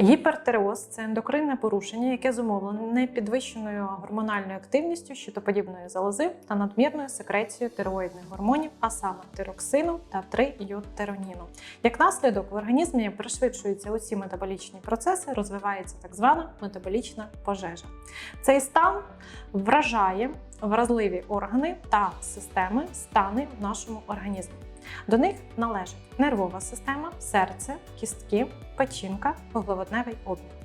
Гіпертиреоз це ендокринне порушення, яке зумовлене підвищеною гормональною активністю щитоподібної залози та надмірною секрецією тиреоїдних гормонів, а саме тироксину та 3-йодтероніну. Як наслідок в організмі пришвидшуються усі метаболічні процеси, розвивається так звана метаболічна пожежа. Цей стан вражає вразливі органи та системи стани в нашому організмі. До них належать нервова система, серце, кістки, печінка, вуглеводневий обмін.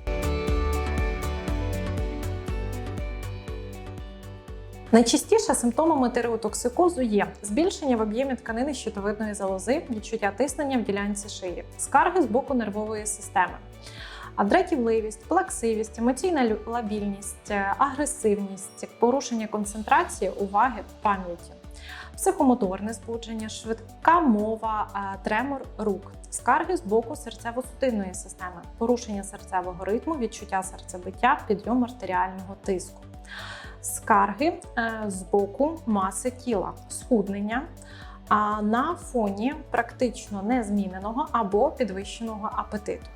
Найчастіше симптомами тиреотоксикозу є збільшення в об'ємі тканини щитовидної залози, відчуття тиснення в ділянці шиї, скарги з боку нервової системи. Дратівливість, плаксивість, емоційна лабільність, е, агресивність, порушення концентрації, уваги, пам'яті, психомоторне збудження, швидка мова, е, тремор рук, скарги з боку серцево-судинної системи, порушення серцевого ритму, відчуття серцебиття, підйом артеріального тиску, скарги е, з боку маси тіла, схуднення. На фоні практично незміненого або підвищеного апетиту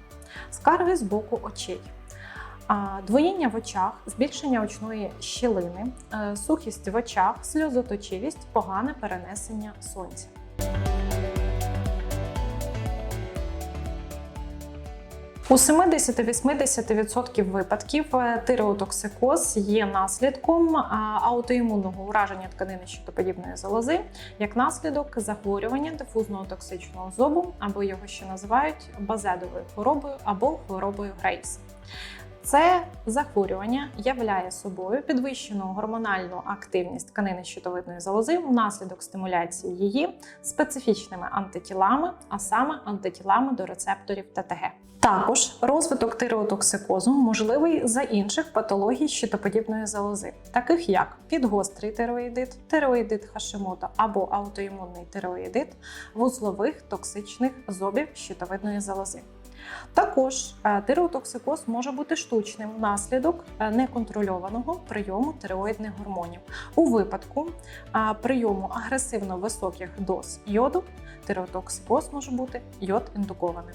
скарги з боку очей. А, Двоїння в очах, збільшення очної щілини, е, сухість в очах, сльозоточивість, погане перенесення сонця. У 70-80% випадків е, тиреотоксикоз є наслідком а, аутоімунного ураження тканини щитоподібної залози як наслідок захворювання дифузного токсичного зобу, або його ще називають базедовою хворобою або хворобою Грейс. Це захворювання являє собою підвищену гормональну активність тканини щитовидної залози внаслідок стимуляції її специфічними антитілами, а саме антитілами до рецепторів ТТГ. Також розвиток тиреотоксикозу можливий за інших патологій щитоподібної залози, таких як підгострий тиреоїдит, тиреоїдит Хашимото або аутоімунний тиреоїдит вузлових токсичних зобів щитовидної залози. Також е, тиреотоксикоз може бути штучним внаслідок е, неконтрольованого прийому тиреоїдних гормонів. У випадку е, прийому агресивно високих доз йоду тиреотоксикоз може бути йод-індукованим.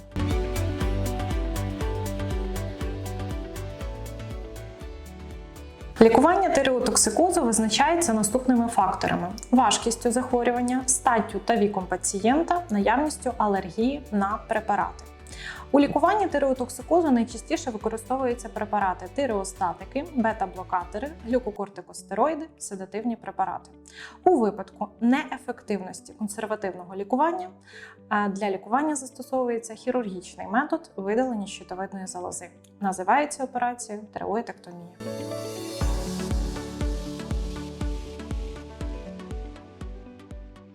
Лікування тиреотоксикозу визначається наступними факторами: важкістю захворювання, статтю та віком пацієнта, наявністю алергії на препарати. У лікуванні тиреотоксикозу найчастіше використовуються препарати тиреостатики, бета-блокатори, глюкокортикостероїди, седативні препарати. У випадку неефективності консервативного лікування е, для лікування застосовується хірургічний метод видалення щитовидної залози. Називається операцією тиреоїдектомія.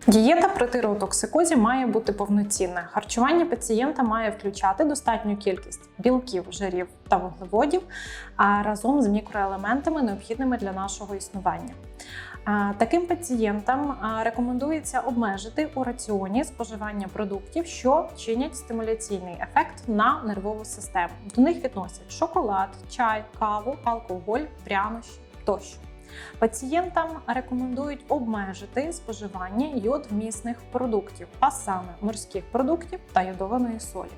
Дієта при тиреотоксикозі має бути повноцінна. Харчування пацієнта має включати достатню кількість білків, жирів та вуглеводів а разом з мікроелементами, необхідними для нашого існування. Таким пацієнтам рекомендується обмежити у раціоні споживання продуктів, що чинять стимуляційний ефект на нервову систему. До них відносять шоколад, чай, каву, алкоголь, прянощі тощо. Пацієнтам рекомендують обмежити споживання йод-вмісних продуктів, а саме морських продуктів та йодованої солі.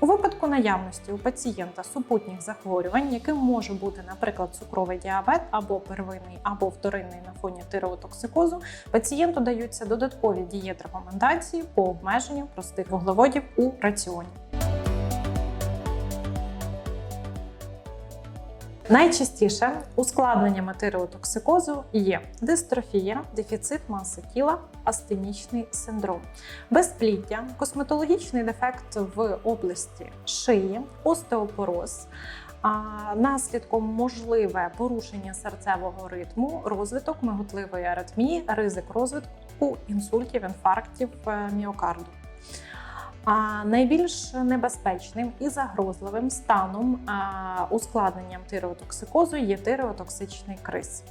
У випадку наявності у пацієнта супутніх захворювань, яким може бути, наприклад, цукровий діабет або первинний, або вторинний на фоні тиреотоксикозу, пацієнту даються додаткові дієт-рекомендації по обмеженню простих вуглеводів у раціоні. Найчастіше ускладненнями тиреотоксикозу є дистрофія, дефіцит маси тіла, астенічний синдром, безпліддя, косметологічний дефект в області шиї, остеопороз. А наслідком можливе порушення серцевого ритму, розвиток миготливої аритмії, ризик розвитку інсультів, інфарктів е, міокарду. А найбільш небезпечним і загрозливим станом ускладненням тиреотоксикозу є тиреотоксичний криз.